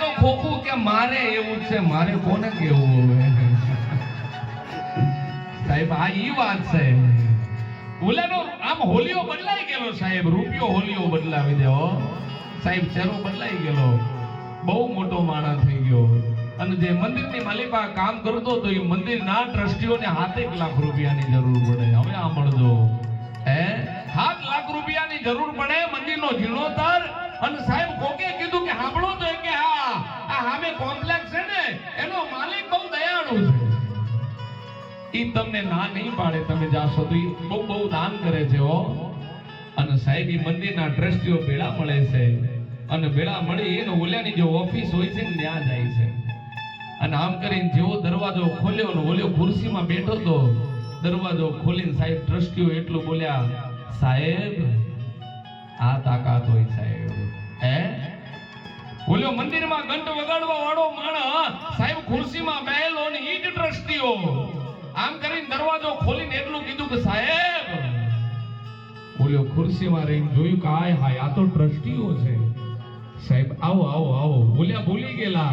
તો ખોખું કે મારે એવું છે, મારે કોને કેવું હવે? સાહેબ, આ ઈ વાત છે. ઓલાનો આમ હોલિયો બદલાઈ ગયેલો સાહેબ, રૂપિયો હોલિયો બદલાવી દેવો. સાહેબ, ચહેરો બદલાઈ ગયેલો. બહુ મોટો માણસ થઈ ગયો. અને જે મંદિરની માલિકા કામ કરતો હતો, એ મંદિરના ટ્રસ્ટીઓને હાથેક લાખ રૂપિયાની જરૂર પડે. હવે સાંભળજો હે? સાત લાખ રૂપિયાની જરૂર પડે, મંદિરનો જીર્ણોદ્ધાર અને સાહેબ કોકે કીધું કે સાંભળો તો કે હા આ સામે કોમ્પ્લેક્સ છે ને, એનો માલિક બહુ દયાળુ છે. ઈ તમને ના નહીં પાડે, તમે જાશો તો ઈ બહુ બહુ દાન કરે છે હો. અને સાહેબ ઈ મંદિરના ટ્રસ્ટીઓ ભેળા મળે છે. અને ભેળા મળી એને ઓલ્યાની જે ઓફિસ હોય છે ને, ત્યાં જાય છે. અને આમ કરીને જેવો દરવાજો ખોલ્યો ને ઓલ્યો ખુરશીમાં બેઠો તો દરવાજો ખોલીને સાહેબ ટ્રસ્ટીઓ એટલું બોલ્યા, સાહેબ આ તાકાત હોય સાહેબ. હે? ઓલ્યો મંદિરમાં ઘંટ વગાડવા વાળો માણસ સાહેબ ખુરશીમાં બેહેલો ને ઈ જ આમ કરીને દરવાજો ખોલીને એટલું કીધું કે સાહેબ ઓલ્યો ખુરશીમાં રહીને જોયું કે આય હાય, આ તો ટ્રસ્ટીઓ છે. સાહેબ, આવો આવો આવો. બોલ્યા, ભૂલી ગયેલા.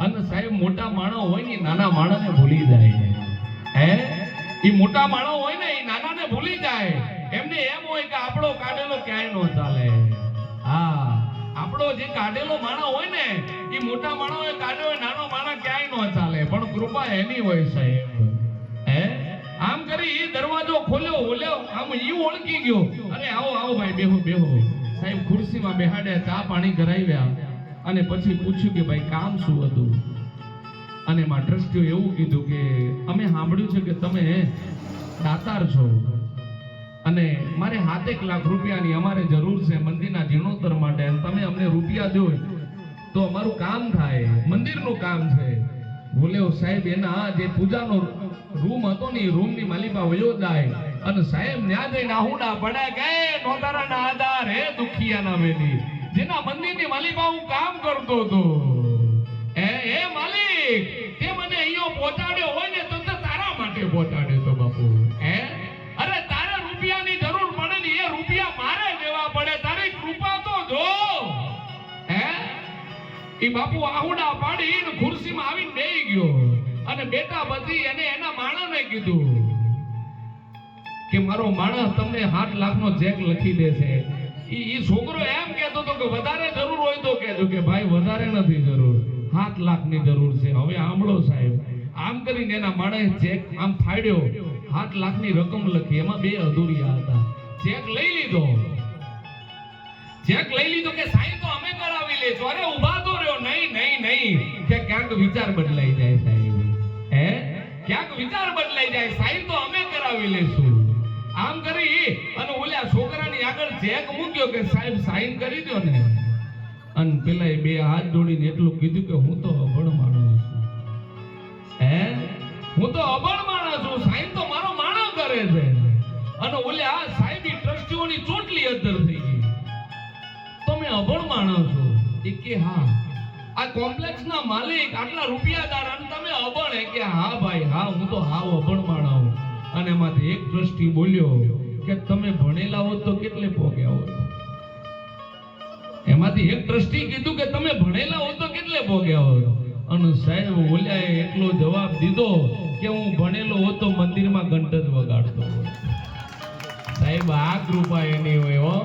અને સાહેબ, મોટા માણસ હોય ને નાના માણસને ભૂલી જાય. હે? એ મોટા માણસ હોય ને એ નાનાને ભૂલી જાય. એમને એમ હોય કે આપણો કાઢેલો ક્યાંય નો હા, આપણો જે કાઢેલો માણસ હોય ને, એ મોટા માણસોએ કાઢ્યો હોય, નાનો માણસ ક્યાંય ન ચાલે, પણ કૃપા એની હોય સાહેબ. હે? આમ કરી એ દરવાજો ખોલ્યો, ઓલ્યો, આમ ઈ ઓળખી ગયો. અરે આવો આવો ભાઈ, બેહો બેહો. સાહેબ, ખુરશીમાં બેહાડ્યા, ચા પાણી કરાવ્યા. અને પછી પૂછ્યું કે ભાઈ, કામ શું હતું? અને એમાં ટ્રસ્ટીઓ એવું કીધું કે, અમે સાંભળ્યું છે કે તમે દાતાર છો. અને મારે સાતેક લાખ રૂપિયાની અમારે જરૂર છે મંદિરના જીર્ણોત્તર માટે તમે અમને રૂપિયા દો તો અમારું કામ થાય. મંદિરનું કામ છે. બોલ્યો સાહેબ, એના જે પૂજાનો રૂમ હતો ને રૂમની માલિકા વયો અને સાહેબ, ન્યા જઈને આહુડા પડે કે નોતારાના આધાર, હે, દુખિયાના મેલી જેના મંદિરની માલિકા હું કામ કરતો હતો. એ એ માલિક, તે મને અહીંયા પહોંચાડ્યો હોય ને તો તારા માટે પહોંચાડ્યો. ઈ બાપુ આહુડા પાડી ખુરશીમાં આવીને બેહી ગયો. અને બેટા બધી એને એના માણસને કીધું કે મારો માણસ તમને સાત લાખનો ચેક લખી દેશે. ઈ છોકરો એમ કહેતો હતો કે વધારે જરૂર હોય તો કહેજો કે ભાઈ, વધારે નથી જરૂર. સાત લાખની જરૂર છે. હવે આંબળો સાહેબ, આમ કરીને એના માણસે ચેક આમ ફાડ્યો. સાત લાખની રકમ લખી. એમાં બે અધૂરિયા હતા. ચેક લઈ લીધો. ચેક લઈ લીધો કે સાહેબ, તો વિચાર બદલાઈ જાય સાહેબ. હે? ક્યાંક વિચાર બદલાઈ જાય. સાહેબ તો અમે કરાવી લેશું. આમ કરી અને ઓલા છોકરાની આગળ ચેક મૂક્યો કે સાહેબ સાઈન કરી દો ને. અને પેલા બે હાથ જોડીને એટલું કીધું કે હું તો અભણ માણસ છું. હે? હું તો અભણ માણસ છું. સાઈન તો મારો માણસ કરે છે. અને ઓલા સાહેબી ટ્રસ્ટીઓની ચોટલી અંદર થઈ ગઈ. તમે અભણ માણસ છો. એ કે હા. આ કોમ્પ્લેક્સ ના માલિક આટલા રૂપિયાદાર અને તમે અભણ કે હા ભાઈ, હા, હું તો હાવ અભણ માણસ અને એમાંથી એક દ્રષ્ટિ બોલ્યો કે તમે ભણેલા હોત તો કેટલે ભોગ્યા હોત? એમાંથી એક દ્રષ્ટિ કીધું કે તમે ભણેલા હોત તો કેટલે ભોગ્યા હોત? અને સાહેબ ઓલ્યાએ એટલો જવાબ દીધો કે હું ભણેલો હોત તો મંદિરમાં ઘંટ જ વગાડતો સાહેબ, આ કૃપા એની હોય હો.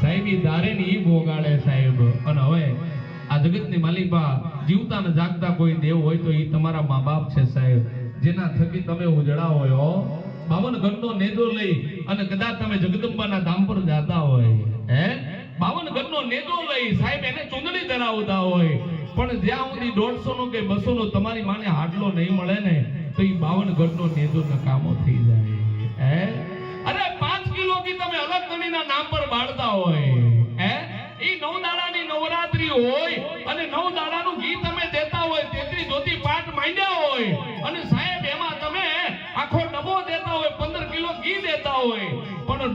સાહેબ, ઈ દારે ને ઈ ભોગાડે સાહેબ. અને હવે જગતની માલિકા જીવતા ને જાગતા કોઈ દેવ હોય તો એ તમારા મા બાપ છે સાહેબ. જેના થકી તમે ઉજળા હોય બાવન ઘંટો નેદો લઈ અને કદાચ તમે જગદંબાના ધામ પર જાતા હોય. હે? બાવન નો નેદો લઈ સાહેબ એને ચૂંદડી ધરાવતા હોય. પણ જ્યાં સુધી દોઢસો નો કે બસો નો તમારી માને હાડલો નહીં મળે ને, તો એ બાવન નો નેદો નકામો થઈ જાય.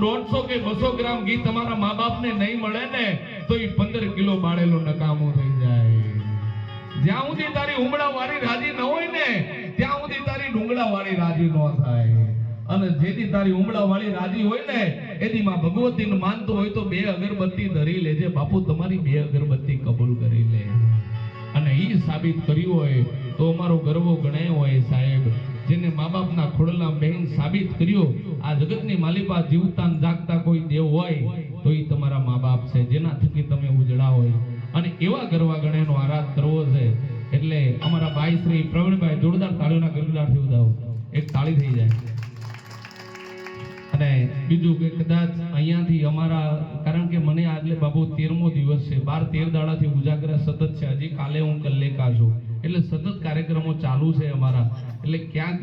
દોઢસો કે બસો ગ્રામ ઘી તમારા મા બાપને નહીં મળે ને, તો એ પંદર કિલો બાળેલો નકામો થઈ જાય. જ્યાં સુધી તારી ઉમળા વાળી રાજી ન હોય ને, ત્યાં સુધી તારી ડુંગળા વાળી રાજી ન થાય. અને જેથી તારી ઉમળા વાળી રાજી હોય ને એથી માં ભગવતીને માનતો હોય તો બે અગરબત્તી ધરી લેજે. બાપુ, તમારી બે અગરબત્તી કબૂલ કરી લે. અને એ સાબિત કર્યું હોય તો અમારો ગર્વ ગણાય હોય સાહેબ. જેને મા બાપના ખોડલા બહેન સાબિત કર્યો, આ જગતની માલિપા જીવતા જાગતા કોઈ દેવ હોય, તો એ તમારા મા બાપ છે જેના થકી તમે ઉજળા હોય. અને એવા ગરવા ગણેનો આરાધ કરવો છે, એટલે અમારા ભાઈ શ્રી પ્રવીણભાઈ જોરદાર તાળીઓના ગરગડાટથી ઉદાવો. એક તાળી થઈ જાય. અને બીજું કે કદાચ અહીંયાથી અમારા, કારણ કે મને આજે બાબુ તેરમો દિવસ છે, બાર તેર દાડાથી ઉજાગરા સતત છે, હજી કાલે હું કલ્લેકા છું. એટલે સતત કાર્યક્રમો ચાલુ છે અમારા. એટલે ક્યાંક